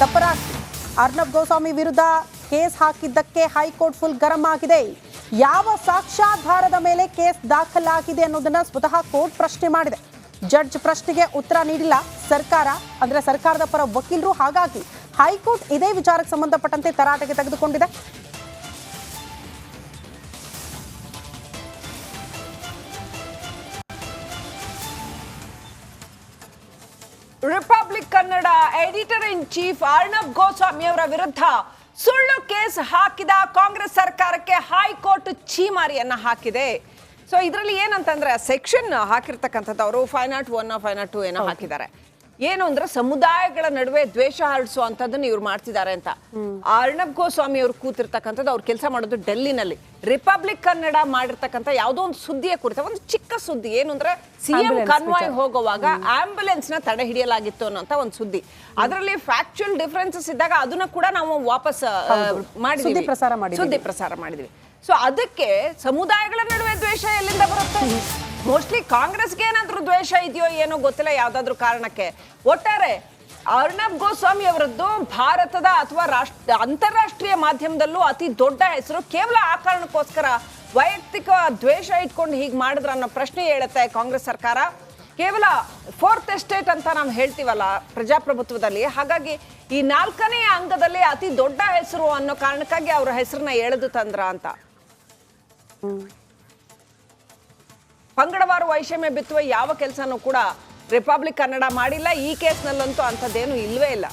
ತಪರಾಕಿ ಅರ್ನಬ್ ಗೋಸ್ವಾಮಿ ವಿರುದ್ಧ ಕೇಸ್ ಹಾಕಿದ್ದಕ್ಕೆ high court full ಗರಂ ಆಗಿದೆ. ಯಾವ ಸಾಕ್ಷ್ಯಾಧಾರದ ಮೇಲೆ ಕೇಸ್ ದಾಖಲಾಗಿದೆ ಅನ್ನೋದನ್ನ ಸ್ವತಃ ಕೋರ್ಟ್ ಪ್ರಶ್ನೆ ಮಾಡಿದೆ. ಜಡ್ಜ್ ಪ್ರಶ್ನೆಗೆ ಉತ್ತರ ನೀಡಿಲ್ಲ. ಸರ್ಕಾರ, ಅಂದ್ರೆ ಸರ್ಕಾರದ ಪರ ವಕೀಲರು ಹಾಗಾಗಿ ಹೈಕೋರ್ಟ್ ಇದೇ ವಿಚಾರಕ್ಕೆ ಸಂಬಂಧಪಟ್ಟಂತೆ ತರಾಟೆಗೆ ತೆಗೆದುಕೊಂಡಿದೆ. Republic Kannada editor in chief Arnab Goswami ಅವರ ವಿರುದ್ಧ ಸುಳ್ಳು ಕೇಸ್ ಹಾಕಿದ ಕಾಂಗ್ರೆಸ್ ಸರ್ಕಾರಕ್ಕೆ ಹೈಕೋರ್ಟ್ ಚೀಮಾರಿಯನ್ನ ಹಾಕಿದೆ. ಸೊ ಇದರಲ್ಲಿ ಏನಂತಂದ್ರೆ ಸೆಕ್ಷನ್ ಹಾಕಿರ್ತಕ್ಕಂಥದ್ದು ಅವರು five nought one five nought two ಏನೋ ಹಾಕಿದ್ದಾರೆ. ಏನು ಅಂದ್ರೆ ಸಮುದಾಯಗಳ ನಡುವೆ ದ್ವೇಷ ಹರಡಿಸುವಂತದನ್ನ ಇವ್ರು ಮಾಡ್ತಿದ್ದಾರೆ ಅಂತ. ಅರ್ಣಬ್ ಗೋಸ್ವಾಮಿ ಅವ್ರು ಕೂತಿರ್ತಕ್ಕಂಥದ್ದು ಅವ್ರು ಕೆಲಸ ಮಾಡೋದು ಡೆಲ್ಲಿನಲ್ಲಿ. ರಿಪಬ್ಲಿಕ್ ಕನ್ನಡ ಮಾಡಿರ್ತಕ್ಕಂಥ ಯಾವುದೋ ಒಂದು ಸುದ್ದಿಯ ಕುರಿತ ಒಂದು ಚಿಕ್ಕ ಸುದ್ದಿ ಏನು ಅಂದ್ರೆ ಸಿಎಂ ಕನ್ವಾಯ್. ಹೋಗುವಾಗ ಆಂಬ್ಯುಲೆನ್ಸ್ನ ತಡೆ ಹಿಡಿಯಲಾಗಿತ್ತು ಅನ್ನೋಂತ ಒಂದು ಸುದ್ದಿ. ಅದರಲ್ಲಿ ಫ್ಯಾಕ್ಚುಯಲ್ ಡಿಫರೆನ್ಸಸ್ ಇದ್ದಾಗ ಅದನ್ನ ಕೂಡ ನಾವು ವಾಪಸ್ ಮಾಡಿದ್ವಿ. ಪ್ರಸಾರ ಮಾಡಿದ್ವಿ. ಸುದ್ದಿ ಪ್ರಸಾರ ಮಾಡಿದ್ವಿ. ಸೊ ಅದಕ್ಕೆ ಸಮುದಾಯಗಳ ನಡುವೆ ದ್ವೇಷ ಎಲ್ಲಿಂದ ಬರುತ್ತೆ? ಮೋಸ್ಟ್ಲಿ ಕಾಂಗ್ರೆಸ್ಗೆ ಏನಾದರೂ ದ್ವೇಷ ಇದೆಯೋ ಏನೋ ಗೊತ್ತಿಲ್ಲ ಯಾವ್ದಾದ್ರು ಕಾರಣಕ್ಕೆ. ಒಟ್ಟಾರೆ ಅರ್ಣಬ್ ಗೋಸ್ವಾಮಿ ಅವರದ್ದು ಭಾರತದ ಅಥವಾ ರಾಷ್ಟ್ರ, ಅಂತಾರಾಷ್ಟ್ರೀಯ ಮಾಧ್ಯಮದಲ್ಲೂ ಅತಿ ದೊಡ್ಡ ಹೆಸರು. ಕೇವಲ ಆ ಕಾರಣಕ್ಕೋಸ್ಕರ ವೈಯಕ್ತಿಕ ದ್ವೇಷ ಇಟ್ಕೊಂಡು ಹೀಗೆ ಮಾಡಿದ್ರ ಅನ್ನೋ ಪ್ರಶ್ನೆ ಹೇಳುತ್ತೆ ಕಾಂಗ್ರೆಸ್ ಸರ್ಕಾರ. ಕೇವಲ ಫೋರ್ತ್ ಎಸ್ಟೇಟ್ ಅಂತ ನಾವು ಹೇಳ್ತೀವಲ್ಲ ಪ್ರಜಾಪ್ರಭುತ್ವದಲ್ಲಿ. ಹಾಗಾಗಿ ಈ ನಾಲ್ಕನೇ ಅಂಗದಲ್ಲಿ ಅತಿ ದೊಡ್ಡ ಹೆಸರು ಅನ್ನೋ ಕಾರಣಕ್ಕಾಗಿ ಅವರ ಹೆಸರನ್ನ ಎಳೆದು ತಂದ್ರ ಅಂತ. ಪಂಗಡವಾರು ವೈಷಮ್ಯ ಬಿತ್ತುವ ಯಾವ ಕೆಲಸನೂ ಕೂಡ ರಿಪಬ್ಲಿಕ್ ಕನ್ನಡ ಮಾಡಿಲ್ಲ. ಈ ಕೇಸ್ನಲ್ಲಂತೂ ಅಂಥದ್ದೇನು ಇಲ್ಲವೇ ಇಲ್ಲ.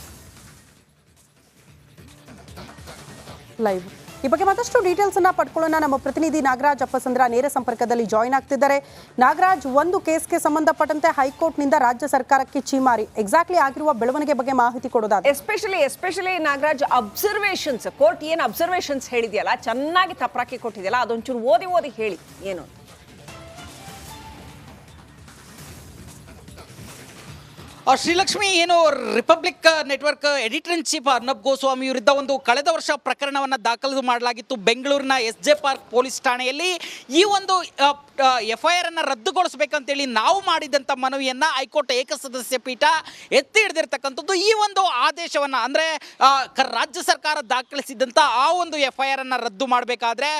ಲೈವ್ ಈ ಬಗ್ಗೆ ಮತ್ತಷ್ಟು ಡೀಟೇಲ್ಸ್ ಅನ್ನ ಪಡ್ಕೊಳ್ಳೋಣ. ನಮ್ಮ ಪ್ರತಿನಿಧಿ ನಾಗರಾಜ್ ಅಪ್ಪಸಂದ್ರ ನೇರ ಸಂಪರ್ಕದಲ್ಲಿ ಜಾಯಿನ್ ಆಗ್ತಿದ್ದಾರೆ. ನಾಗರಾಜ್ ಒಂದು ಕೇಸ್ಗೆ ಸಂಬಂಧಪಟ್ಟಂತೆ ಹೈಕೋರ್ಟ್ನಿಂದ ರಾಜ್ಯ ಸರ್ಕಾರಕ್ಕೆ ಚೀಮಾರಿ ಎಕ್ಸಾಕ್ಟ್ಲಿ ಆಗಿರುವ ಬೆಳವಣಿಗೆ ಬಗ್ಗೆ ಮಾಹಿತಿ ಕೊಡೋದಾದ especially especially Nagaraj observations court ಏನು ಅಬ್ಸರ್ವೇಷನ್ಸ್ ಹೇಳಿದೆಯಲ್ಲ ಚೆನ್ನಾಗಿ ತಪ್ರಾಕಿ ಕೊಟ್ಟಿದೆಯಲ್ಲ ಅದೊಂಚೂರು ಓದಿ ಓದಿ ಹೇಳಿ. ಏನು? ಶ್ರೀಲಕ್ಷ್ಮಿ ಏನು Republic network editor in chief Arnab Goswami ವಿರುದ್ಧ ಒಂದು ಕಳೆದ ವರ್ಷ ಪ್ರಕರಣವನ್ನು ದಾಖಲು ಮಾಡಲಾಗಿತ್ತು. ಬೆಂಗಳೂರಿನ ಎಸ್ ಜೆ ಪಾರ್ಕ್ ಪೊಲೀಸ್ ಠಾಣೆಯಲ್ಲಿ ಈ ಒಂದು ಎಫ್ ಐ ಆರ್ ಅನ್ನು ರದ್ದುಗೊಳಿಸಬೇಕಂತೇಳಿ ನಾವು ಮಾಡಿದಂಥ ಮನವಿಯನ್ನು ಹೈಕೋರ್ಟ್ ಏಕಸದಸ್ಯ ಪೀಠ ಎತ್ತಿ ಹಿಡಿದಿರ್ತಕ್ಕಂಥದ್ದು. ಈ ಒಂದು ಆದೇಶವನ್ನು ಅಂದರೆ ರಾಜ್ಯ ಸರ್ಕಾರ ದಾಖಲಿಸಿದಂಥ ಆ ಒಂದು ಎಫ್ ಐ ಆರ್ ಅನ್ನು ರದ್ದು ಮಾಡಬೇಕಾದ್ರೆ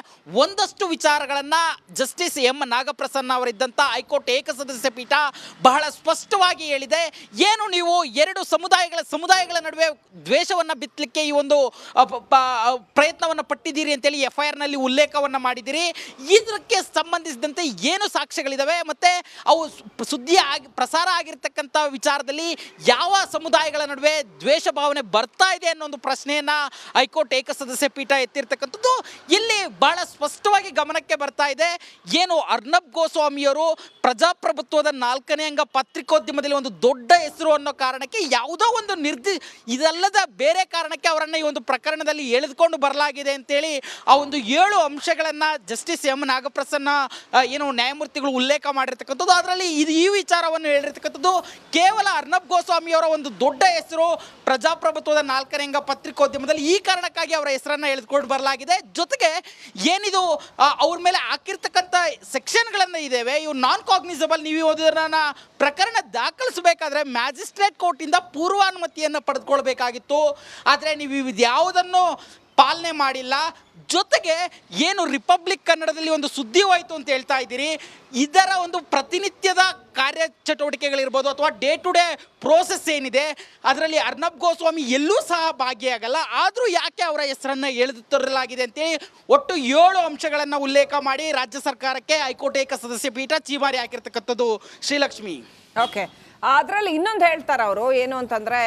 ಒಂದಷ್ಟು ವಿಚಾರಗಳನ್ನು ಜಸ್ಟಿಸ್ ಎಂ ನಾಗಪ್ರಸನ್ನ ಅವರಿದ್ದಂಥ ಹೈಕೋರ್ಟ್ ಏಕಸದಸ್ಯ ಪೀಠ ಬಹಳ ಸ್ಪಷ್ಟವಾಗಿ ಹೇಳಿದೆ. ಏನು ನೀವು ಎರಡು ಸಮುದಾಯಗಳ ಸಮುದಾಯಗಳ ನಡುವೆ ದ್ವೇಷವನ್ನು ಬಿತ್ತಲಿಕ್ಕೆ ಈ ಒಂದು ಪ್ರಯತ್ನವನ್ನು ಪಟ್ಟಿದ್ದೀರಿ ಅಂತೇಳಿ ಎಫ್ ಐ ಆರ್ನಲ್ಲಿ ಉಲ್ಲೇಖವನ್ನು ಮಾಡಿದ್ದೀರಿ. ಇದಕ್ಕೆ ಸಂಬಂಧಿಸಿದಂತೆ ಏನು ಸಾಕ್ಷ್ಯಗಳಿದಾವೆ ಮತ್ತು ಅವು ಸುದ್ದಿ ಆಗಿ, ಪ್ರಸಾರ ಆಗಿರ್ತಕ್ಕಂಥ ವಿಚಾರದಲ್ಲಿ ಯಾವ ಸಮುದಾಯಗಳ ನಡುವೆ ದ್ವೇಷ ಭಾವನೆ ಬರ್ತಾ ಇದೆ ಅನ್ನೋ ಒಂದು ಪ್ರಶ್ನೆಯನ್ನು ಹೈಕೋರ್ಟ್ ಏಕಸದಸ್ಯ ಪೀಠ ಎತ್ತಿರ್ತಕ್ಕಂಥದ್ದು ಇಲ್ಲಿ ಬಹಳ ಸ್ಪಷ್ಟವಾಗಿ ಗಮನಕ್ಕೆ ಬರ್ತಾ ಇದೆ. ಏನು ಅರ್ನಬ್ ಗೋಸ್ವಾಮಿಯವರು ಪ್ರಜಾಪ್ರಭುತ್ವದ ನಾಲ್ಕನೇ ಅಂಗ ಪತ್ರಿಕೋದ್ಯಮದಲ್ಲಿ ಒಂದು ದೊಡ್ಡ ಹೆಸರು ಅನ್ನೋ ಕಾರಣಕ್ಕೆ ಯಾವುದೋ ಒಂದು ನಿರ್ದಿ, ಇದಲ್ಲದ ಬೇರೆ ಕಾರಣಕ್ಕೆ ಅವರನ್ನು ಈ ಒಂದು ಪ್ರಕರಣದಲ್ಲಿ ಎಳೆದುಕೊಂಡು ಬರಲಾಗಿದೆ ಅಂತೇಳಿ ಆ ಒಂದು ಏಳು ಅಂಶಗಳನ್ನು ಜಸ್ಟಿಸ್ ಎಂ ನಾಗಪ್ರಸನ್ನ ಏನು ನ್ಯಾಯಮೂರ್ತಿಗಳು ಉಲ್ಲೇಖ ಮಾಡಿರ್ತಕ್ಕಂಥದ್ದು. ಅದರಲ್ಲಿ ಇದು ಈ ವಿಚಾರವನ್ನು ಹೇಳಿರ್ತಕ್ಕಂಥದ್ದು, ಕೇವಲ ಅರ್ನಬ್ ಗೋಸ್ವಾಮಿಯವರ ಒಂದು ದೊಡ್ಡ ಹೆಸರು ಪ್ರಜಾಪ್ರಭುತ್ವದ ನಾಲ್ಕನೇ ಅಂಗ ಪತ್ರಿಕೋದ್ಯಮದಲ್ಲಿ ಈ ಕಾರಣಕ್ಕಾಗಿ ಅವರ ಹೆಸರನ್ನು ಎಳೆದುಕೊಂಡು ಬರಲಾಗಿದೆ. ಜೊತೆಗೆ ಏನಿದು ಅವ್ರ ಮೇಲೆ ಹಾಕಿರ್ತಕ್ಕಂಥ ಸೆಕ್ಷನ್ಗಳನ್ನು ಇದ್ದೇವೆ ಇವು ನಾನ್ ಕಾಗ್ನಿಸಬಲ್ ನೀವು ಓದಿದ್ರನ್ನ ಪ್ರಕರಣ ದಾಖಲಿಸಬೇಕಾದ್ರೆ ಮ್ಯಾಜಿಸ್ಟ್ರೇಟ್ ಕೋರ್ಟಿಂದ ಪೂರ್ವಾನುಮತಿಯನ್ನು ಪಡೆದುಕೊಳ್ಬೇಕಾಗಿತ್ತು. ಆದರೆ ನೀವು ಇದ್ಯಾವುದನ್ನು ಪಾಲನೆ ಮಾಡಿಲ್ಲ. ಜೊತೆಗೆ ಏನು ರಿಪಬ್ಲಿಕ್ ಕನ್ನಡದಲ್ಲಿ ಒಂದು ಸುದ್ದಿ ಹೋಯಿತು ಅಂತ ಹೇಳ್ತಾ ಇದ್ದೀರಿ. ಇದರ ಒಂದು ಪ್ರತಿನಿತ್ಯದ ಕಾರ್ಯಚಟುವಟಿಕೆಗಳಿರ್ಬೋದು ಅಥವಾ ಡೇ ಟು ಡೇ ಪ್ರೋಸೆಸ್ ಏನಿದೆ, ಅದರಲ್ಲಿ ಅರ್ನಬ್ ಗೋಸ್ವಾಮಿ ಎಲ್ಲೂ ಸಹ ಭಾಗಿಯಾಗಲ್ಲ. ಆದರೂ ಯಾಕೆ ಅವರ ಹೆಸರನ್ನು ಎಳೆದು ತರಲಾಗಿದೆ ಅಂತೇಳಿ ಒಟ್ಟು ಏಳು ಅಂಶಗಳನ್ನು ಉಲ್ಲೇಖ ಮಾಡಿ ರಾಜ್ಯ ಸರ್ಕಾರಕ್ಕೆ ಹೈಕೋರ್ಟ್ ಏಕ ಸದಸ್ಯ ಪೀಠ ಚೀಮಾರಿ ಹಾಕಿರ್ತಕ್ಕಂಥದ್ದು ಶ್ರೀಲಕ್ಷ್ಮಿ. ಓಕೆ ಅದರಲ್ಲಿ ಇನ್ನೊಂದು ಹೇಳ್ತಾರೆ ಅವರು ಏನು ಅಂತಂದ್ರೆ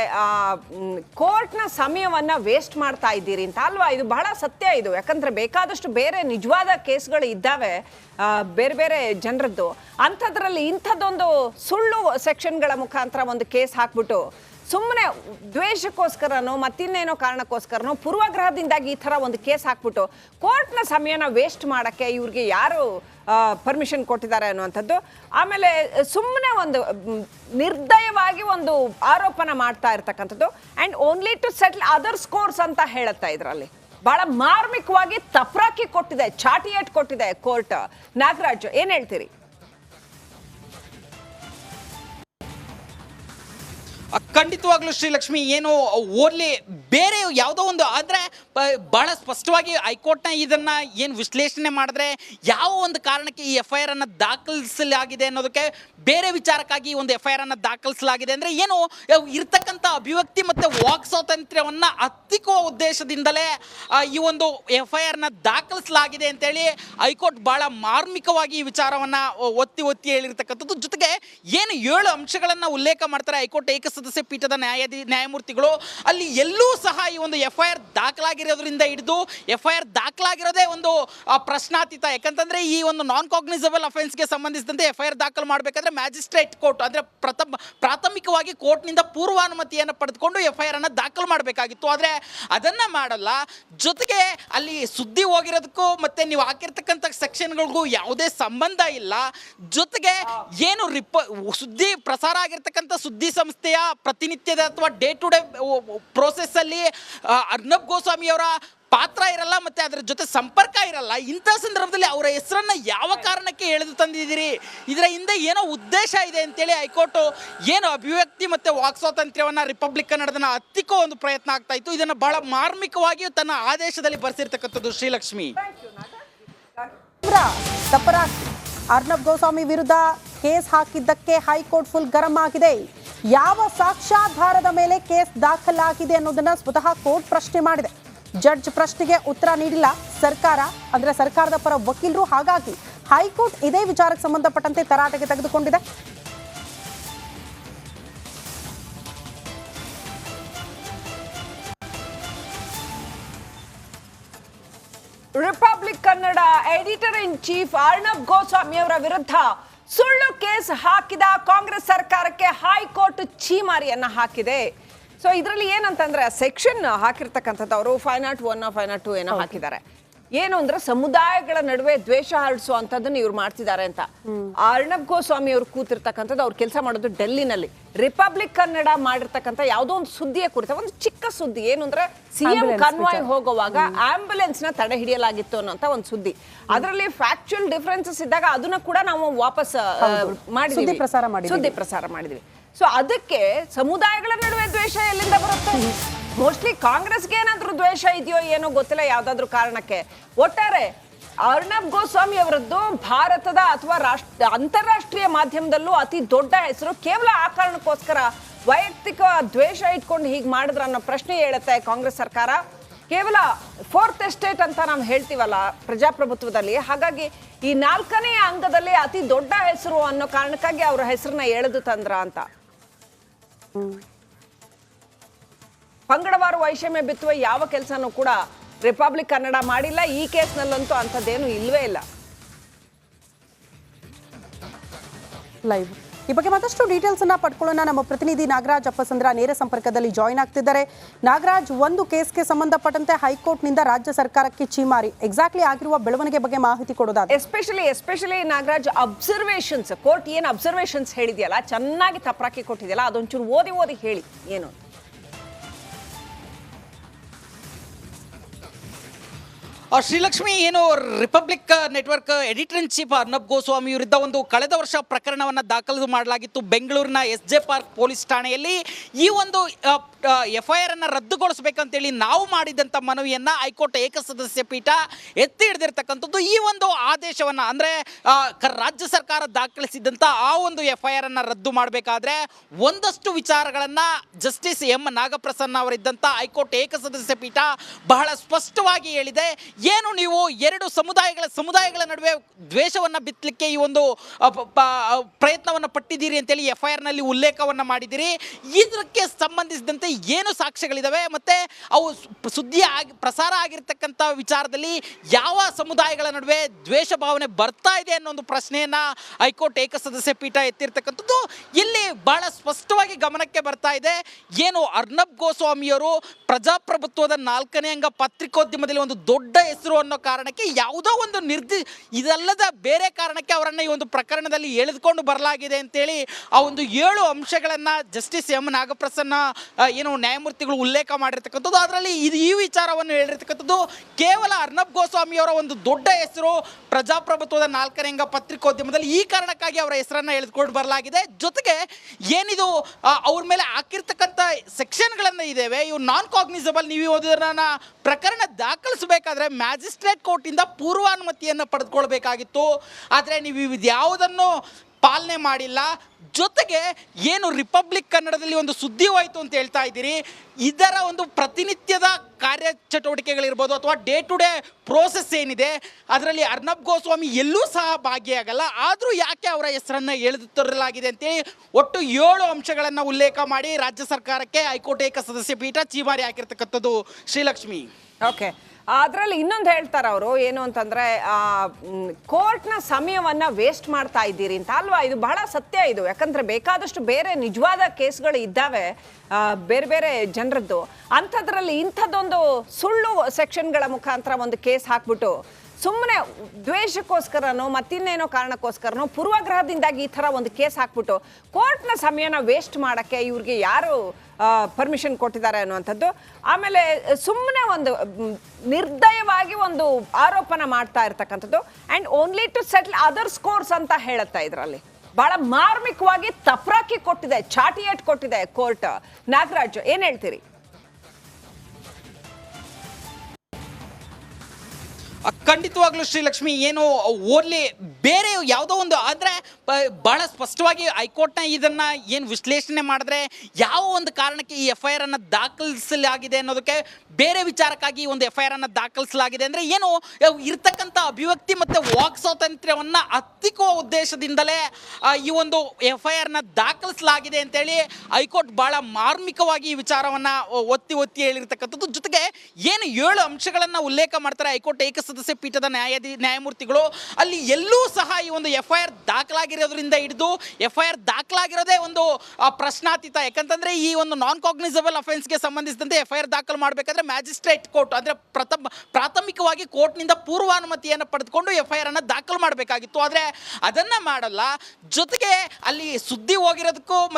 ಕೋರ್ಟ್ನ ಸಮಯವನ್ನ ವೇಸ್ಟ್ ಮಾಡ್ತಾ ಇದ್ದೀರಿ ಅಂತ ಅಲ್ವಾ? ಇದು ಬಹಳ ಸತ್ಯ ಇದು. ಯಾಕಂದ್ರೆ ಬೇಕಾದಷ್ಟು ಬೇರೆ ನಿಜವಾದ ಕೇಸ್ಗಳು ಇದ್ದಾವೆ ಬೇರೆ ಬೇರೆ ಜನರದ್ದು. ಅಂಥದ್ರಲ್ಲಿ ಇಂಥದ್ದೊಂದು ಸುಳ್ಳು ಸೆಕ್ಷನ್ಗಳ ಮುಖಾಂತರ ಒಂದು ಕೇಸ್ ಹಾಕ್ಬಿಟ್ಟು ಸುಮ್ಮನೆ ದ್ವೇಷಕ್ಕೋಸ್ಕರನೋ ಮತ್ತಿನ್ನೇನೋ ಕಾರಣಕ್ಕೋಸ್ಕರನೋ ಪೂರ್ವಗ್ರಹದಿಂದಾಗಿ ಈ ಥರ ಒಂದು ಕೇಸ್ ಹಾಕ್ಬಿಟ್ಟು ಕೋರ್ಟ್ನ ಸಮಯನ ವೇಸ್ಟ್ ಮಾಡೋಕ್ಕೆ ಇವ್ರಿಗೆ ಯಾರು ಪರ್ಮಿಷನ್ ಕೊಟ್ಟಿದ್ದಾರೆ ಅನ್ನುವಂಥದ್ದು. ಆಮೇಲೆ ಸುಮ್ಮನೆ ಒಂದು ನಿರ್ದಯವಾಗಿ ಒಂದು ಆರೋಪನ ಮಾಡ್ತಾ ಇರ್ತಕ್ಕಂಥದ್ದು. And only to settle other scores ಅಂತ ಹೇಳುತ್ತಾ ಇದರಲ್ಲಿ. ಬಹಳ ಮಾರ್ಮಿಕವಾಗಿ ತಪ್ರಾಕಿ ಕೊಟ್ಟಿದೆ ಚಾಟಿಯೇಟ್ ಕೊಟ್ಟಿದೆ ಕೋರ್ಟ್. ನಾಗರಾಜ್, ಏನು ಹೇಳ್ತೀರಿ? ಖಂಡಿತವಾಗ್ಲೂ ಶ್ರೀಲಕ್ಷ್ಮಿ ಏನು ಓದ್ಲಿ ಬೇರೆ ಯಾವುದೋ ಒಂದು ಆದರೆ ಬಹಳ ಸ್ಪಷ್ಟವಾಗಿ ಹೈಕೋರ್ಟ್ನ ಇದನ್ನು ಏನು ವಿಶ್ಲೇಷಣೆ ಮಾಡಿದ್ರೆ ಯಾವ ಒಂದು ಕಾರಣಕ್ಕೆ ಈ ಎಫ್ ಐ ಆರ್ ಅನ್ನು ದಾಖಲಿಸಲಾಗಿದೆ ಅನ್ನೋದಕ್ಕೆ ಬೇರೆ ವಿಚಾರಕ್ಕಾಗಿ ಒಂದು ಎಫ್ ಐ ಆರ್ ಅನ್ನು ದಾಖಲಿಸಲಾಗಿದೆ ಅಂದರೆ ಏನು ಇರ್ತಕ್ಕಂಥ ಅಭಿವ್ಯಕ್ತಿ ಮತ್ತು ವಾಕ್ ಸ್ವಾತಂತ್ರ್ಯವನ್ನು ಹತ್ತಿಕ್ಕುವ ಉದ್ದೇಶದಿಂದಲೇ ಈ ಒಂದು ಎಫ್ ಐ ಆರ್ನ ದಾಖಲಿಸಲಾಗಿದೆ ಅಂತೇಳಿ ಹೈಕೋರ್ಟ್ ಭಾಳ ಮಾರ್ಮಿಕವಾಗಿ ಈ ವಿಚಾರವನ್ನು ಒತ್ತಿ ಒತ್ತಿ ಹೇಳಿರ್ತಕ್ಕಂಥದ್ದು. ಜೊತೆಗೆ ಏನು ಏಳು ಅಂಶಗಳನ್ನು ಉಲ್ಲೇಖ ಮಾಡ್ತಾರೆ ಹೈಕೋರ್ಟ್ ಏಕಸದಸ್ಯ ಪೀಠದ ನ್ಯಾಯಾಧಿ ನ್ಯಾಯಮೂರ್ತಿಗಳು ಅಲ್ಲಿ ಎಲ್ಲೂ ಸಹ ಈ ಒಂದು ಎಫ್ ಐ ಆರ್ ದಾಖಲಾಗಿರೋದ್ರಿಂದ ಹಿಡಿದು ಎಫ್ ಐ ಆರ್ ದಾಖಲಾಗಿರೋದೇ ಒಂದು ಪ್ರಶ್ನಾತೀತ. ಯಾಕಂತಂದ್ರೆ ಈ ಒಂದು ನಾನ್ ಕಾಗ್ನಿಸಬಲ್ ಅಫೆನ್ಸ್ಗೆ ಸಂಬಂಧಿಸಿದಂತೆ ಎಫ್ ಐ ಆರ್ ದಾಖಲು ಮಾಡಬೇಕಾದ್ರೆ ಮ್ಯಾಜಿಸ್ಟ್ರೇಟ್ ಕೋರ್ಟ್ ಅಂದರೆ ಪ್ರಥಮ ಪ್ರಾಥಮಿಕವಾಗಿ ಕೋರ್ಟ್ನಿಂದ ಪೂರ್ವಾನುಮತಿಯನ್ನು ಪಡೆದುಕೊಂಡು ಎಫ್ ಐ ಆರ್ ಅನ್ನು ದಾಖಲು ಮಾಡಬೇಕಾಗಿತ್ತು. ಆದರೆ ಅದನ್ನು ಮಾಡಲ್ಲ. ಜೊತೆಗೆ ಅಲ್ಲಿ ಸುದ್ದಿ ಹೋಗಿರೋದಕ್ಕೂ ಮತ್ತೆ ನೀವು ಹಾಕಿರ್ತಕ್ಕಂಥ ಸೆಕ್ಷನ್ಗಳಿಗೂ ಯಾವುದೇ ಸಂಬಂಧ ಇಲ್ಲ. ಜೊತೆಗೆ ಏನು ರಿಪ ಸುದ್ದಿ ಪ್ರಸಾರ ಆಗಿರ್ತಕ್ಕಂಥ ಸುದ್ದಿ ಸಂಸ್ಥೆಯ ಪ್ರತಿನಿತ್ಯದ ಅಥವಾ ಡೇ ಟು ಡೇ ಪ್ರೋಸೆಸ್ಸಲ್ಲಿ ಅರ್ನಬ್ ಗೋಸ್ವಾಮಿಯವರ ಪಾತ್ರ ಇರಲ್ಲ, ಮತ್ತೆ ಅದರ ಜೊತೆ ಸಂಪರ್ಕ ಇರಲ್ಲ, ಇಂಥ ಸಂದರ್ಭದಲ್ಲಿ ಅವರ ಹೆಸರನ್ನ ಯಾವ ಕಾರಣಕ್ಕೆ ಎಳೆದು ತಂದಿದ್ದೀರಿ? ಇದರ ಹಿಂದೆ ಏನೋ ಉದ್ದೇಶ ಇದೆ ಅಂತೇಳಿ ಹೈಕೋರ್ಟು ಏನು ಅಭಿವ್ಯಕ್ತಿ ಮತ್ತೆ ವಾಕ್ ಸ್ವಾತಂತ್ರ್ಯವನ್ನ ರಿಪಬ್ಲಿಕ್ ಕನ್ನಡದನ್ನು ಹತ್ತಿಕ್ಕೋ ಒಂದು ಪ್ರಯತ್ನ ಆಗ್ತಾ ಇತ್ತು. ಇದನ್ನ ಬಹಳ ಮಾರ್ಮಿಕವಾಗಿ ತನ್ನ ಆದೇಶದಲ್ಲಿ ಬರೆಸಿರ್ತಕ್ಕಂಥದ್ದು ಶ್ರೀಲಕ್ಷ್ಮಿ. ಅರ್ನಬ್ ಗೋಸ್ವಾಮಿ ವಿರುದ್ಧ ಕೇಸ್ ಹಾಕಿದ್ದಕ್ಕೆ ಹೈಕೋರ್ಟ್ ಫುಲ್ ಗರಂ ಆಗಿದೆ. ಯಾವ ಸಾಕ್ಷ್ಯಾಧಾರದ ಮೇಲೆ ಕೇಸ್ ದಾಖಲಾಗಿದೆ ಅನ್ನೋದನ್ನ ಸ್ವತಃ ಕೋರ್ಟ್ ಪ್ರಶ್ನೆ ಮಾಡಿದೆ. ಜಡ್ಜ್ ಪ್ರಶ್ನೆಗೆ ಉತ್ತರ ನೀಡಿಲ್ಲ. ಸರ್ಕಾರ, ಅಂದ್ರೆ ಸರ್ಕಾರದ ಪರ ವಕೀಲರು ಹಾಗಾಗಿ ಹೈಕೋರ್ಟ್ ಇದೇ ವಿಚಾರಕ್ಕೆ ಸಂಬಂಧಪಟ್ಟಂತೆ ತರಾಟೆಗೆ ತೆಗೆದುಕೊಂಡಿದೆ. Republic Kannada editor in chief Arnab Goswami ಅವರ ವಿರುದ್ಧ ಸುಳ್ಳು ಕೇಸ್ ಹಾಕಿದ ಕಾಂಗ್ರೆಸ್ ಸರ್ಕಾರಕ್ಕೆ ಹೈಕೋರ್ಟ್ ಚೀಮಾರಿಯನ್ನ ಹಾಕಿದೆ. ಸೊ ಇದರಲ್ಲಿ ಏನಂತಂದ್ರೆ ಸೆಕ್ಷನ್ ಹಾಕಿರ್ತಕ್ಕಂಥದ್ದು ಅವರು five nought one five nought two ಏನೋ ಹಾಕಿದ್ದಾರೆ. ಏನು ಅಂದ್ರೆ ಸಮುದಾಯಗಳ ನಡುವೆ ದ್ವೇಷ ಹರಡಿಸುವಂತದನ್ನ ಇವ್ರು ಮಾಡ್ತಿದ್ದಾರೆ ಅಂತ. ಅರ್ಣಬ್ ಗೋಸ್ವಾಮಿ ಅವ್ರು ಕೂತಿರ್ತಕ್ಕಂಥದ್ದು ಅವ್ರು ಕೆಲಸ ಮಾಡೋದು ಡೆಲ್ಲಿನಲ್ಲಿ. ರಿಪಬ್ಲಿಕ್ ಕನ್ನಡ ಮಾಡಿರ್ತಕ್ಕಂಥ ಯಾವುದೋ ಒಂದು ಸುದ್ದಿಯ ಕುರಿತ ಒಂದು ಚಿಕ್ಕ ಸುದ್ದಿ. ಏನು ಅಂದ್ರೆ ಸಿಎಂ ಕನ್ವಾಯ್ ಹೋಗುವಾಗ ಆಂಬ್ಯುಲೆನ್ಸ್ನ ತಡೆ ಹಿಡಿಯಲಾಗಿತ್ತು ಅನ್ನೋಂತ ಒಂದು ಸುದ್ದಿ. ಅದರಲ್ಲಿ ಫ್ಯಾಕ್ಚುಯಲ್ ಡಿಫರೆನ್ಸಸ್ ಇದ್ದಾಗ ಅದನ್ನ ಕೂಡ ನಾವು ವಾಪಸ್ ಮಾಡಿದ್ವಿ. ಪ್ರಸಾರ ಮಾಡಿದ್ವಿ. ಸುದ್ದಿ ಪ್ರಸಾರ ಮಾಡಿದ್ವಿ. ಸೊ ಅದಕ್ಕೆ ಸಮುದಾಯಗಳ ನಡುವೆ ದ್ವೇಷ ಎಲ್ಲಿಂದ ಬರುತ್ತೆ? ಮೋಸ್ಟ್ಲಿ ಕಾಂಗ್ರೆಸ್ಗೆ ಏನಾದರೂ ದ್ವೇಷ ಇದೆಯೋ ಏನೋ ಗೊತ್ತಿಲ್ಲ, ಯಾವ್ದಾದ್ರು ಕಾರಣಕ್ಕೆ. ಒಟ್ಟಾರೆ ಅರ್ಣಬ್ ಗೋಸ್ವಾಮಿ ಅವರದ್ದು ಭಾರತದ ಅಥವಾ ರಾಷ್ಟ್ರ, ಅಂತಾರಾಷ್ಟ್ರೀಯ ಮಾಧ್ಯಮದಲ್ಲೂ ಅತಿ ದೊಡ್ಡ ಹೆಸರು, ಕೇವಲ ಆ ಕಾರಣಕ್ಕೋಸ್ಕರ ವೈಯಕ್ತಿಕ ದ್ವೇಷ ಇಟ್ಕೊಂಡು ಹೀಗೆ ಮಾಡಿದ್ರ ಅನ್ನೋ ಪ್ರಶ್ನೆ ಹೇಳುತ್ತೆ ಕಾಂಗ್ರೆಸ್ ಸರ್ಕಾರ. ಕೇವಲ ಫೋರ್ತ್ ಎಸ್ಟೇಟ್ ಅಂತ ನಾವು ಹೇಳ್ತೀವಲ್ಲ ಪ್ರಜಾಪ್ರಭುತ್ವದಲ್ಲಿ, ಹಾಗಾಗಿ ಈ ನಾಲ್ಕನೇ ಅಂಗದಲ್ಲಿ ಅತಿ ದೊಡ್ಡ ಹೆಸರು ಅನ್ನೋ ಕಾರಣಕ್ಕಾಗಿ ಅವರ ಹೆಸರನ್ನ ಎಳೆದು ತಂದ್ರ ಅಂತ. ಪಂಗಡವಾರು ವೈಷಮ್ಯ ಬಿತ್ತುವ ಯಾವ ಕೆಲಸನೂ ಕೂಡ ರಿಪಬ್ಲಿಕ್ ಕನ್ನಡ ಮಾಡಿಲ್ಲ. ಈ ಕೇಸ್ನಲ್ಲಂತೂ ಅಂಥದ್ದೇನು ಇಲ್ಲವೇ ಇಲ್ಲ. ಲೈವ್ ಈ ಬಗ್ಗೆ ಮತ್ತಷ್ಟು ಡೀಟೇಲ್ಸ್ ಅನ್ನ ಪಡ್ಕೊಳ್ಳೋಣ. ನಮ್ಮ ಪ್ರತಿನಿಧಿ ನಾಗರಾಜ್ ಅಪ್ಪಸಂದ್ರ ನೇರ ಸಂಪರ್ಕದಲ್ಲಿ ಜಾಯ್ನ್ ಆಗ್ತಿದ್ದಾರೆ. ನಾಗರಾಜ್ ಒಂದು ಕೇಸ್ಗೆ ಸಂಬಂಧಪಟ್ಟಂತೆ ಹೈಕೋರ್ಟ್ನಿಂದ ರಾಜ್ಯ ಸರ್ಕಾರಕ್ಕೆ ಚೀಮಾರಿ. ಎಕ್ಸಾಕ್ಟ್ಲಿ ಆಗಿರುವ ಬೆಳವಣಿಗೆ ಬಗ್ಗೆ ಮಾಹಿತಿ ಕೊಡೋದಾ especially especially Nagaraj observations court ಏನು ಅಬ್ಸರ್ವೇಷನ್ಸ್ ಹೇಳಿದೆಯಲ್ಲ ಚೆನ್ನಾಗಿ ತಪ್ರಾಕಿ ಕೊಟ್ಟಿದೆಯಲ್ಲ ಅದೊಂಚೂರು ಓದಿ ಓದಿ ಹೇಳಿ. ಏನು? ಶ್ರೀಲಕ್ಷ್ಮಿ ಏನು Republic network editor in chief Arnab Goswami ವಿರುದ್ಧ ಒಂದು ಕಳೆದ ವರ್ಷ ಪ್ರಕರಣವನ್ನು ದಾಖಲು ಮಾಡಲಾಗಿತ್ತು. ಬೆಂಗಳೂರಿನ ಎಸ್ ಜೆ ಪಾರ್ಕ್ ಪೊಲೀಸ್ ಠಾಣೆಯಲ್ಲಿ ಈ ಒಂದು ಎಫ್ ಐ ಆರ್ ಅನ್ನು ರದ್ದುಗೊಳಿಸಬೇಕಂತೇಳಿ ನಾವು ಮಾಡಿದಂಥ ಮನವಿಯನ್ನು ಹೈಕೋರ್ಟ್ ಏಕಸದಸ್ಯ ಪೀಠ ಎತ್ತಿ ಹಿಡಿದಿರ್ತಕ್ಕಂಥದ್ದು. ಈ ಒಂದು ಆದೇಶವನ್ನು ಅಂದರೆ ರಾಜ್ಯ ಸರ್ಕಾರ ದಾಖಲಿಸಿದಂಥ ಆ ಒಂದು ಎಫ್ ಐ ಆರ್ ಅನ್ನು ರದ್ದು ಮಾಡಬೇಕಾದ್ರೆ ಒಂದಷ್ಟು ವಿಚಾರಗಳನ್ನು ಜಸ್ಟಿಸ್ ಎಂ ನಾಗಪ್ರಸನ್ನ ಅವರಿದ್ದಂಥ ಹೈಕೋರ್ಟ್ ಏಕಸದಸ್ಯ ಪೀಠ ಬಹಳ ಸ್ಪಷ್ಟವಾಗಿ ಹೇಳಿದೆ. ಏನು ನೀವು ಎರಡು ಸಮುದಾಯಗಳ ಸಮುದಾಯಗಳ ನಡುವೆ ದ್ವೇಷವನ್ನು ಬಿತ್ತಲಿಕ್ಕೆ ಈ ಒಂದು ಪ್ರಯತ್ನವನ್ನು ಪಟ್ಟಿದ್ದೀರಿ ಅಂತೇಳಿ ಎಫ್ ಐ ಆರ್ನಲ್ಲಿ ಉಲ್ಲೇಖವನ್ನು ಮಾಡಿದ್ದೀರಿ. ಇದಕ್ಕೆ ಸಂಬಂಧಿಸಿದಂತೆ ಏನು ಸಾಕ್ಷ್ಯಗಳಿದ್ದಾವೆ ಮತ್ತು ಅವು ಸುದ್ದಿ ಆಗಿ, ಪ್ರಸಾರ ಆಗಿರ್ತಕ್ಕಂಥ ವಿಚಾರದಲ್ಲಿ ಯಾವ ಸಮುದಾಯಗಳ ನಡುವೆ ದ್ವೇಷ ಭಾವನೆ ಬರ್ತಾ ಇದೆ ಅನ್ನೋ ಒಂದು ಪ್ರಶ್ನೆಯನ್ನು ಹೈಕೋರ್ಟ್ ಏಕಸದಸ್ಯ ಪೀಠ ಎತ್ತಿರ್ತಕ್ಕಂಥದ್ದು ಇಲ್ಲಿ ಬಹಳ ಸ್ಪಷ್ಟವಾಗಿ ಗಮನಕ್ಕೆ ಬರ್ತಾ ಇದೆ. ಏನು ಅರ್ನಬ್ ಗೋಸ್ವಾಮಿಯವರು ಪ್ರಜಾಪ್ರಭುತ್ವದ ನಾಲ್ಕನೇ ಅಂಗ ಪತ್ರಿಕೋದ್ಯಮದಲ್ಲಿ ಒಂದು ದೊಡ್ಡ ಹೆಸರು ಅನ್ನೋ ಕಾರಣಕ್ಕೆ ಯಾವುದೋ ಒಂದು ನಿರ್ದಿ, ಇದಲ್ಲದ ಬೇರೆ ಕಾರಣಕ್ಕೆ ಅವರನ್ನು ಈ ಒಂದು ಪ್ರಕರಣದಲ್ಲಿ ಎಳೆದುಕೊಂಡು ಬರಲಾಗಿದೆ ಅಂತೇಳಿ ಆ ಒಂದು ಏಳು ಅಂಶಗಳನ್ನು ಜಸ್ಟಿಸ್ ಎಂ ನಾಗಪ್ರಸನ್ನ ಏನು ನ್ಯಾಯಮೂರ್ತಿಗಳು ಉಲ್ಲೇಖ ಮಾಡಿರ್ತಕ್ಕಂಥದ್ದು. ಅದರಲ್ಲಿ ಇದು ಈ ವಿಚಾರವನ್ನು ಹೇಳಿರ್ತಕ್ಕಂಥದ್ದು, ಕೇವಲ ಅರ್ನಬ್ ಗೋಸ್ವಾಮಿ ಅವರ ಒಂದು ದೊಡ್ಡ ಹೆಸರು ಪ್ರಜಾಪ್ರಭುತ್ವದ ನಾಲ್ಕನೇ ಅಂಗ ಪತ್ರಿಕೋದ್ಯಮದಲ್ಲಿ ಈ ಕಾರಣಕ್ಕಾಗಿ ಅವರ ಹೆಸರನ್ನು ಎಳೆದುಕೊಂಡು ಬರಲಾಗಿದೆ. ಜೊತೆಗೆ ಏನಿದು ಅವ್ರ ಮೇಲೆ ಹಾಕಿರ್ತಕ್ಕಂಥ ಸೆಕ್ಷನ್ಗಳನ್ನು ಇದ್ದೇವೆ ಇವು ನಾನ್ ಕಾಗ್ನಿಸಬಲ್ ನೀವು ಅದನ್ನ ಪ್ರಕರಣ ದಾಖಲಿಸಬೇಕಾದ್ರೆ ಮ್ಯಾಜಿಸ್ಟ್ರೇಟ್ ಕೋರ್ಟಿಂದ ಪೂರ್ವಾನುಮತಿಯನ್ನು ಪಡೆದುಕೊಳ್ಬೇಕಾಗಿತ್ತು. ಆದರೆ ನೀವು ಇದ್ಯಾವುದನ್ನು ಪಾಲನೆ ಮಾಡಿಲ್ಲ. ಜೊತೆಗೆ ಏನು ರಿಪಬ್ಲಿಕ್ ಕನ್ನಡದಲ್ಲಿ ಒಂದು ಸುದ್ದಿ ಹೋಯಿತು ಅಂತ ಹೇಳ್ತಾ ಇದ್ದೀರಿ. ಇದರ ಒಂದು ಪ್ರತಿನಿತ್ಯದ ಕಾರ್ಯಚಟುವಟಿಕೆಗಳಿರ್ಬೋದು ಅಥವಾ ಡೇ ಟು ಡೇ ಪ್ರೋಸೆಸ್ ಏನಿದೆ, ಅದರಲ್ಲಿ ಅರ್ನಬ್ ಗೋಸ್ವಾಮಿ ಎಲ್ಲೂ ಸಹ ಭಾಗಿಯಾಗಲ್ಲ. ಆದರೂ ಯಾಕೆ ಅವರ ಹೆಸರನ್ನು ಎಳೆದು ತರಲಾಗಿದೆ ಅಂತೇಳಿ ಒಟ್ಟು ಏಳು ಅಂಶಗಳನ್ನು ಉಲ್ಲೇಖ ಮಾಡಿ ರಾಜ್ಯ ಸರ್ಕಾರಕ್ಕೆ ಹೈಕೋರ್ಟ್ ಏಕ ಸದಸ್ಯ ಪೀಠ ಚೀಮಾರಿ ಹಾಕಿರ್ತಕ್ಕಂಥದ್ದು ಶ್ರೀಲಕ್ಷ್ಮಿ. ಓಕೆ ಅದರಲ್ಲಿ ಇನ್ನೊಂದು ಹೇಳ್ತಾರೆ ಅವರು ಏನು ಅಂತಂದ್ರೆ ಕೋರ್ಟ್ನ ಸಮಯವನ್ನ ವೇಸ್ಟ್ ಮಾಡ್ತಾ ಇದ್ದೀರಿ ಅಂತ ಅಲ್ವಾ? ಇದು ಬಹಳ ಸತ್ಯ ಇದು. ಯಾಕಂದ್ರೆ ಬೇಕಾದಷ್ಟು ಬೇರೆ ನಿಜವಾದ ಕೇಸ್ಗಳು ಇದ್ದಾವೆ ಬೇರೆ ಬೇರೆ ಜನರದ್ದು. ಅಂಥದ್ರಲ್ಲಿ ಇಂಥದ್ದೊಂದು ಸುಳ್ಳು ಸೆಕ್ಷನ್ಗಳ ಮುಖಾಂತರ ಒಂದು ಕೇಸ್ ಹಾಕ್ಬಿಟ್ಟು ಸುಮ್ಮನೆ ದ್ವೇಷಕ್ಕೋಸ್ಕರನೋ ಮತ್ತಿನ್ನೇನೋ ಕಾರಣಕ್ಕೋಸ್ಕರನೋ ಪೂರ್ವಗ್ರಹದಿಂದಾಗಿ ಈ ಥರ ಒಂದು ಕೇಸ್ ಹಾಕ್ಬಿಟ್ಟು ಕೋರ್ಟ್ನ ಸಮಯನ ವೇಸ್ಟ್ ಮಾಡೋಕ್ಕೆ ಇವ್ರಿಗೆ ಯಾರು ಪರ್ಮಿಷನ್ ಕೊಟ್ಟಿದ್ದಾರೆ ಅನ್ನುವಂಥದ್ದು. ಆಮೇಲೆ ಸುಮ್ಮನೆ ಒಂದು ನಿರ್ದಯವಾಗಿ ಒಂದು ಆರೋಪನ ಮಾಡ್ತಾ ಇರ್ತಕ್ಕಂಥದ್ದು. And only to settle other scores ಅಂತ ಹೇಳುತ್ತಾ ಇದರಲ್ಲಿ. ಬಹಳ ಮಾರ್ಮಿಕವಾಗಿ ತಪ್ರಾಕಿ ಕೊಟ್ಟಿದೆ ಚಾಟಿಯೇಟ್ ಕೊಟ್ಟಿದೆ ಕೋರ್ಟ್. ನಾಗರಾಜ್, ಏನು ಹೇಳ್ತೀರಿ? ಖಂಡಿತವಾಗ್ಲೂ ಶ್ರೀಲಕ್ಷ್ಮಿ ಏನು ಓನ್ಲಿ ಬೇರೆ ಯಾವುದೋ ಒಂದು ಆದರೆ ಬಹಳ ಸ್ಪಷ್ಟವಾಗಿ ಹೈಕೋರ್ಟ್ನ ಇದನ್ನ ಏನು ವಿಶ್ಲೇಷಣೆ ಮಾಡಿದ್ರೆ ಯಾವ ಒಂದು ಕಾರಣಕ್ಕೆ ಈ ಎಫ್ ಐ ಆರ್ ಅನ್ನು ದಾಖಲಿಸಲಾಗಿದೆ ಅನ್ನೋದಕ್ಕೆ ಬೇರೆ ವಿಚಾರಕ್ಕಾಗಿ ಒಂದು ಎಫ್ ಐ ಆರ್ ಅನ್ನು ದಾಖಲಿಸಲಾಗಿದೆ ಅಂದರೆ ಏನು ಇರ್ತಕ್ಕಂಥ ಅಭಿವ್ಯಕ್ತಿ ಮತ್ತು ವಾಕ್ ಸ್ವಾತಂತ್ರ್ಯವನ್ನು ಹತ್ತಿಕ್ಕುವ ಉದ್ದೇಶದಿಂದಲೇ ಈ ಒಂದು ಎಫ್ ಐ ಆರ್ನ ದಾಖಲಿಸಲಾಗಿದೆ ಅಂತೇಳಿ ಹೈಕೋರ್ಟ್ ಬಹಳ ಮಾರ್ಮಿಕವಾಗಿ ಈ ವಿಚಾರವನ್ನು ಒತ್ತಿ ಒತ್ತಿ ಹೇಳಿರ್ತಕ್ಕಂಥದ್ದು. ಜೊತೆಗೆ ಏನು ಏಳು ಅಂಶಗಳನ್ನು ಉಲ್ಲೇಖ ಮಾಡ್ತಾರೆ ಹೈಕೋರ್ಟ್ ಏಕ ಸದಸ್ಯ ಪೀಠದ ನ್ಯಾಯಾಧಿ ನ್ಯಾಯಮೂರ್ತಿಗಳು, ಅಲ್ಲಿ ಎಲ್ಲೂ ಸಹ ಈ ಒಂದು ಎಫ್ ಐ ಆರ್ ದಾಖಲಾಗಿರೋದ್ರಿಂದ ಹಿಡಿದು ಎಫ್ ಐ ಆರ್ ದಾಖಲಾಗಿರೋದೇ ಒಂದು ಪ್ರಶ್ನಾತೀತ. ಯಾಕಂತಂದ್ರೆ ಈ ಒಂದು ನಾನ್ ಕಾಗ್ನಿಸಬಲ್ ಅಫೆನ್ಸ್ಗೆ ಸಂಬಂಧಿಸಿದಂತೆ ಎಫ್ ಐ ಆರ್ ದಾಖಲು ಮಾಡಬೇಕಾದ್ರೆ ಮ್ಯಾಜಿಸ್ಟ್ರೇಟ್ ಕೋರ್ಟ್, ಅಂದರೆ ಪ್ರಥಮ ಪ್ರಾಥಮಿಕವಾಗಿ ಕೋರ್ಟ್ನಿಂದ ಪೂರ್ವಾನುಮತಿಯನ್ನು ಪಡೆದುಕೊಂಡು ಎಫ್ ಐ ಆರ್ ಅನ್ನು ದಾಖಲು ಮಾಡಬೇಕಾಗಿತ್ತು. ಆದರೆ ಅದನ್ನು ಮಾಡಲ್ಲ. ಜೊತೆಗೆ ಅಲ್ಲಿ ಸುದ್ದಿ ಹೋಗಿರೋದಕ್ಕೂ ಮತ್ತು